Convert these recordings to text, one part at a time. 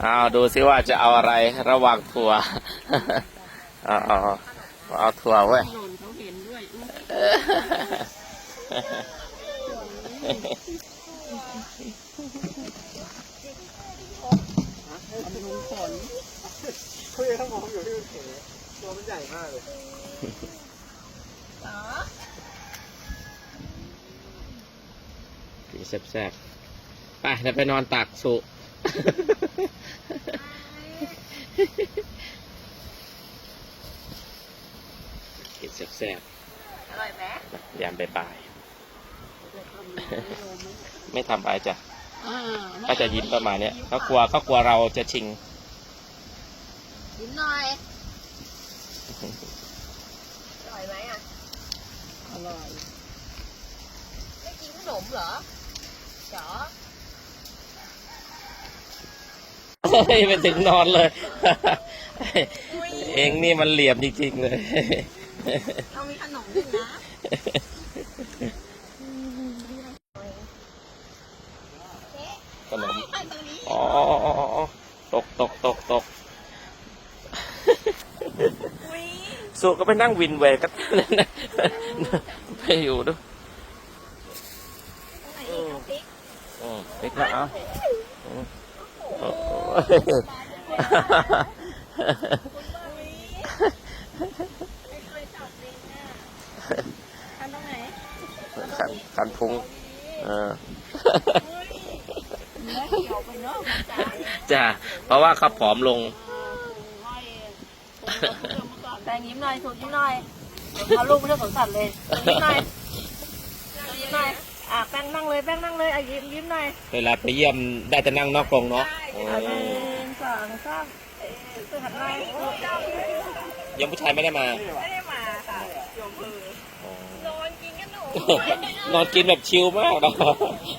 เอาดูซิว่าจะเอาอะไรระหว่างถั่วเอาเอาเอาถั่วเว้ยล่นเขาเห็นด้วยอุ๊ยมันลุงฝนคุยกับมองอยู่ที่มันเขตัวมันใหญ่มากเลยสีแซ่บๆไปเดี๋ยวไปนอนตักสุ กินแซ่บอร่อยไหมๆยามบ่ายๆไม่ทำอะไรจ้ะอ่าก็จะยิ้มประมาณเนี้ยเขากลัวเขากลัวเราจะชิงยิ้มหน่อย อร่อยไหมอะ อร่อย ไม่กินขนมเหรอจ๋อ เฮ้ ยไปถึงนอนเลย เองนี่มันเหลี่ยมจริงๆเลยเรามีขนมด้วยนะขนมไปตรงนี้อ๋อตกตกตกตกอุ้ยสุก็ไปนั่งวินเวย์กันนั่นนะไปอยู่ด้วยตรงไหนอีกเอาพริกอืมไปก็เอา ขันขันพุงเออเนื้อเขียวไปเนาะจ้าจ้ะเพราะว่าเขาผอมลงแปงยิ้มหน่อยถูกยิ้มหน่อยเอาลูกไม่ได้สนสัตว์เลยยิ้มหน่อยยิ้มหน่อย อะแป้งนั่งเลยแป้งนั่งเลยอะยิ้มยิ้มหน่อยเวลาไปเยี่ยมได้แต่นั่งนอกกรงเนาะโอ้อะหนึ่งสองสามเอ๊ะตื่นหันหน่อยยังผู้ชายไม่ได้มา ไม่ได้มาค่ะโยมมืออ๋อนอนกินกันหนูนอนกินแบบชิลมากเนาะ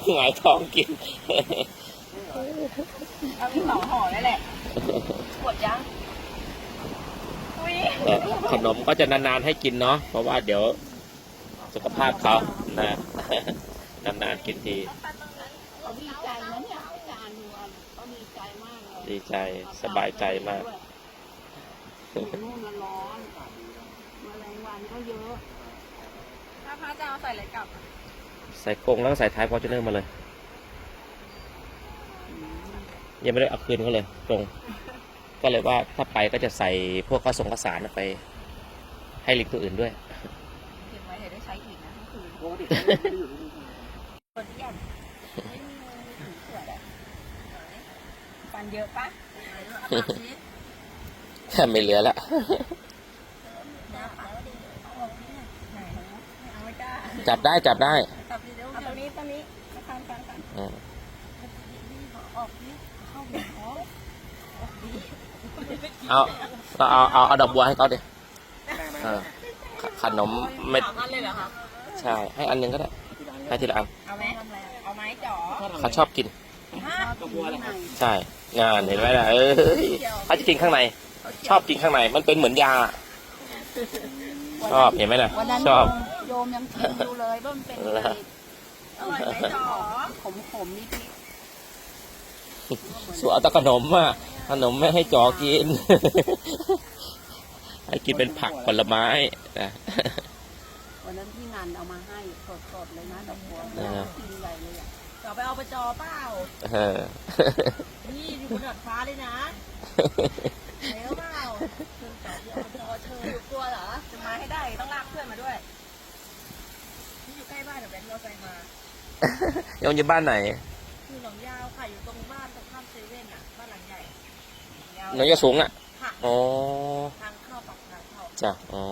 หงายท้องกินเอามีสองห่อนั่นแหละหมดยังอุ้ยแต่ขนมก็จะนานๆให้กินเนาะเพราะว่าเดี๋ยวสุขภาพเขานะ นานๆกินทีเขาดีใจนะเนี่ยอาจารย์ดูอะเขาดีใจมากเลยดีใจสบายใจมากอยู่นู่นมันร้อนแมลงวันก็เยอะถ้าพระจะเอาใส่อะไรกลับ ใส่กรงแล้วก็ใส่ท้ายฟอร์จูเนอร์มาเลย ยังไม่ได้เอาคืนเขาเลยกรง ก็เลยว่าถ้าไปก็จะใส่พวกข้าวสงข้าวสารไป ให้ลิงตัวอื่นด้วยเก็บไว้เดี๋ยวได้ใช้อีกนะทั้งคืนปกติเขาไม่ได้อยู่ที่นี่คนเยี่ยมไม่มีถึงขวดอะฟัน เยอะปะเอาปากนิดไม่เหลือแล้วนะปากดีเอาออกนี่ไหนนะไม่เอาไม่กล้าจับได้จับได้จับดีเร็วเอาตรงนี้ตรงนี้มาฟันฟันฟันอืมออกนี่เข้าหัวท้องออกดีเอาก็เอาเอาเอาดอกบัวให้เขาดิเออขขนมเม็ดสามอันเลยเหรอคะใช่ ให้อันหนึงก็ได้ ให้ทีละอัน เอาไหมเอาไหมจ๋อเขาชอบกินฮะ ตัวบัวอะไรครับใช่งานเห็นไหมล่ะเอ้ยเขาจะกินข้างใน ชอบกินข้างในมันเป็นเหมือนยา ชอบเห็นไหมล่ะวันนั้นชอบโยมยังกินอยู่เลยว่ามันเป็นเหรออร่อยไหมจ๋อขมขมๆนิดส่วนเอาแต่ขนมอะขนมไม่ให้จอกิน ให้กินเป็นผักผลไม้นะๆวันนั้นพี่นันเอามาให้สดๆเลยนะดอกบัวเออกินใหญ่เลยอะ จ๋อไปเอาไปจอเปล่า เออ นี่อยู่บนดาดฟ้าเลยนะเร็วเปล่าเชิญจ๋อไปเอาจอเชิญอยู่กลัวเหรอ จะมาให้ได้ต้องลากเพื่อนมาด้วย นี่อยู่ใกล้บ้านเดี๋ยวแบงค์เราใส่มายังอยู่บ้านไหนคือหนองยาวค่ะอยู่ตรงบ้านตรงข้ามเซเว่นอะบ้านหลังใหญ่ยาวน้องยาสูงอะ ค่ะอ๋อ ทางเข้าปากทางเข้าจ้ะ อ๋อ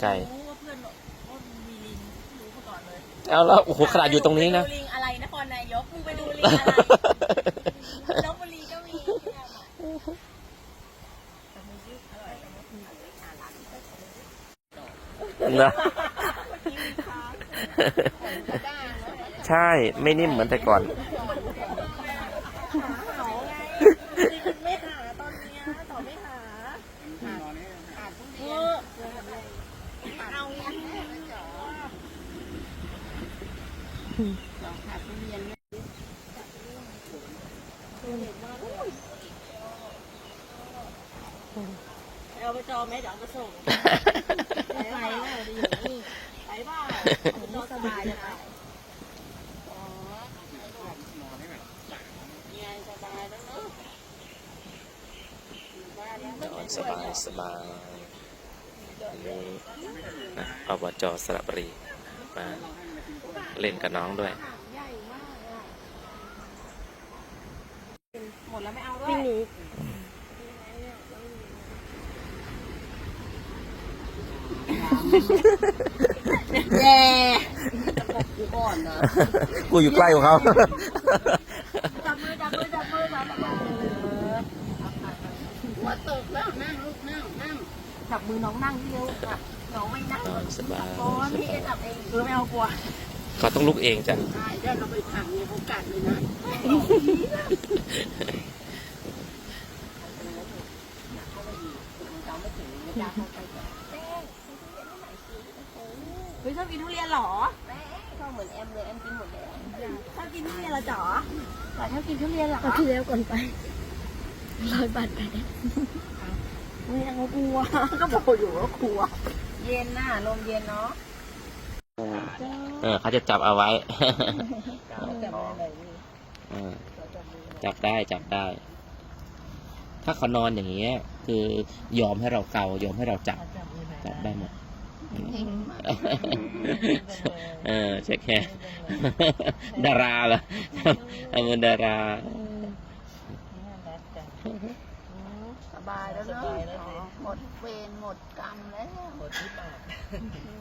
ไกลรู้ว่าเพื่อนบอกว่ามีลิงรู้มาก่อน เลยๆเอาแล้วโอ้โหขนาดอยู่ตรงนี้นะไปดูลิงอะไรนครนายกมึงไปดูลิงอะไรลบบุรีก็มีที่นั่นอะแต่มึงยืดอร่อยแต่ว่าคุณอาจจะอ่านร้านก็ของมึงนะเมื่อกี้มีค้างกระด้างแล้วใช่ไม่นิ่มเหมือนแต่ก่อน หาเหาไงที่คุณไม่หาตอนเนี้ยต่อไม่หา นอนนี่ อ่านทุเรียนเอาเงี้ยจ๋อ จ๋อขาทุเรียนเนี่ยเอาไปจอไหมเดี๋ยวเอาไปส่งไปแล้วดีนี่ไปบ้าเอาสบายเลยอ๋อไงสบายแล้วเนาะบ้านแล้วนอนสบายสบายนี่นะอบจสระบุรีมา เล่นกับน้องด้วย ใหญ่มากอะหมดแล้วไม่เอาด้วยพี่หนูแย่จะปกกูก่อนนะกูอยู่ใกล้ของเขา จับมือจับมือจับมือจับมือหัวตกแล้วนั่งลูกนั่งนั่งจับมือน้องนั่งที่เร็วค่ะน้องไม่นั่งนอนสบายโอ้พี่เอจับเองเออไม่เอากลัว เขาต้องลุกเองจ้ะใช่ได้เราไปถังเนี่ยเขากัดเลยนะเฮ้ยชอบกินทุเรียนเหรอชอบเหมือนแอมเลยแอมกินหมดแล้วชอบกินทุเรียนเหรอจ๋อจ๋อชอบกินทุเรียนเหรอเอาที่แล้วก่อนไปร้อยบาทไปได้ไม่เอากลัว ก็บอกอยู่ว่ากลัว เย็นน่ะลมเย็นเนาะ เออเขาจะจับเอาไว้จับอะไรนี่เออจับได้จับได้ ถ้าเขานอนอย่างเงี้ย คือยอมให้เราเกายอมให้เราจับ จับได้หมดเออเช็คแค่ดาราเหรอทำเป็นดารา สบายแล้วเนาะหมดเวรหมดกรรมแล้วหมดที่บาป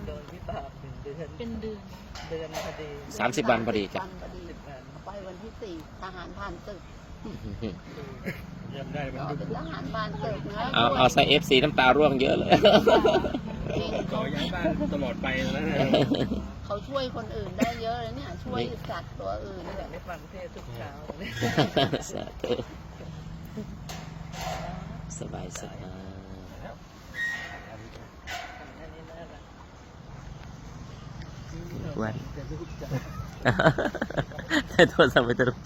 โดนที่บาปหนึ่งเดือนเป็นเดือนเดือนพอดีสามสิบวันพอดีจ้ะ วันพอดีสิบวันไปวันที่สี่ทหารผ่านศึกเยี่ยมได้มันต่อเป็นทหารผ่านศึกนะเอาเอาใส่เอฟซีน้ำตาร่วงเยอะเลยเก่งขอย้ายบ้านตลอดไปแล้วนะเขาช่วยคนอื่นได้เยอะเลยเนี่ย ช่วยสัตว์ตัวอื่นแบบได้ฟังเทศทุกเช้าสาธุ สบายสบายอันนี้น่ารักวันแต่โทรศัพท์ไปตลก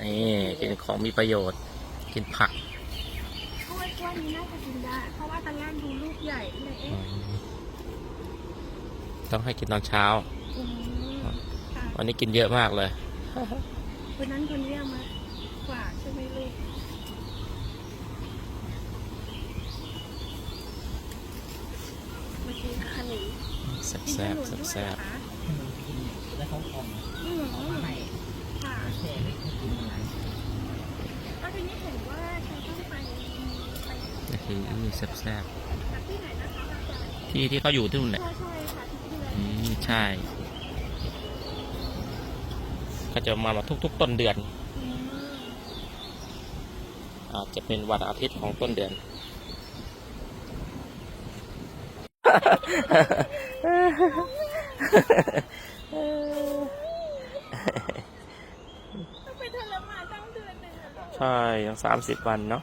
นี่กินของมีประโยชน์ กินผักกล้วยกล้วยนี้น่าจะกินได้ เพราะว่าตอนแรกดูลูกใหญ่เลยอืเอ๊ะมต้องให้กินตอนเช้า อืมค่ะวันนี้กินเยอะมากเลยวันนั้นคนเรียกมาฝากใช่ไหมลูก มากินขนมแซ่บกินแซ่ขบนมด้วยแซ่บเหรอคะแล้วเขาคอมอืมค่ะแล้วทีนี้เห็นว่าใครต้องไปไป นี่คือแซ่บแซ่บจากที่ไหนนะคะอาจารย์ที่ที่เขาอยู่ที่นู่นแหละใช่ใช่ค่ะที่ที่เลยอืมใช่ ก็จะมาทุก ๆ ต้นเดือนอืมอาจจะเป็นวันอาทิตย์ของต้นเดือนต้องไปทรมานตั้งเดือนหนึ่งอะลูกใช่ยังสามสิบวันเนาะ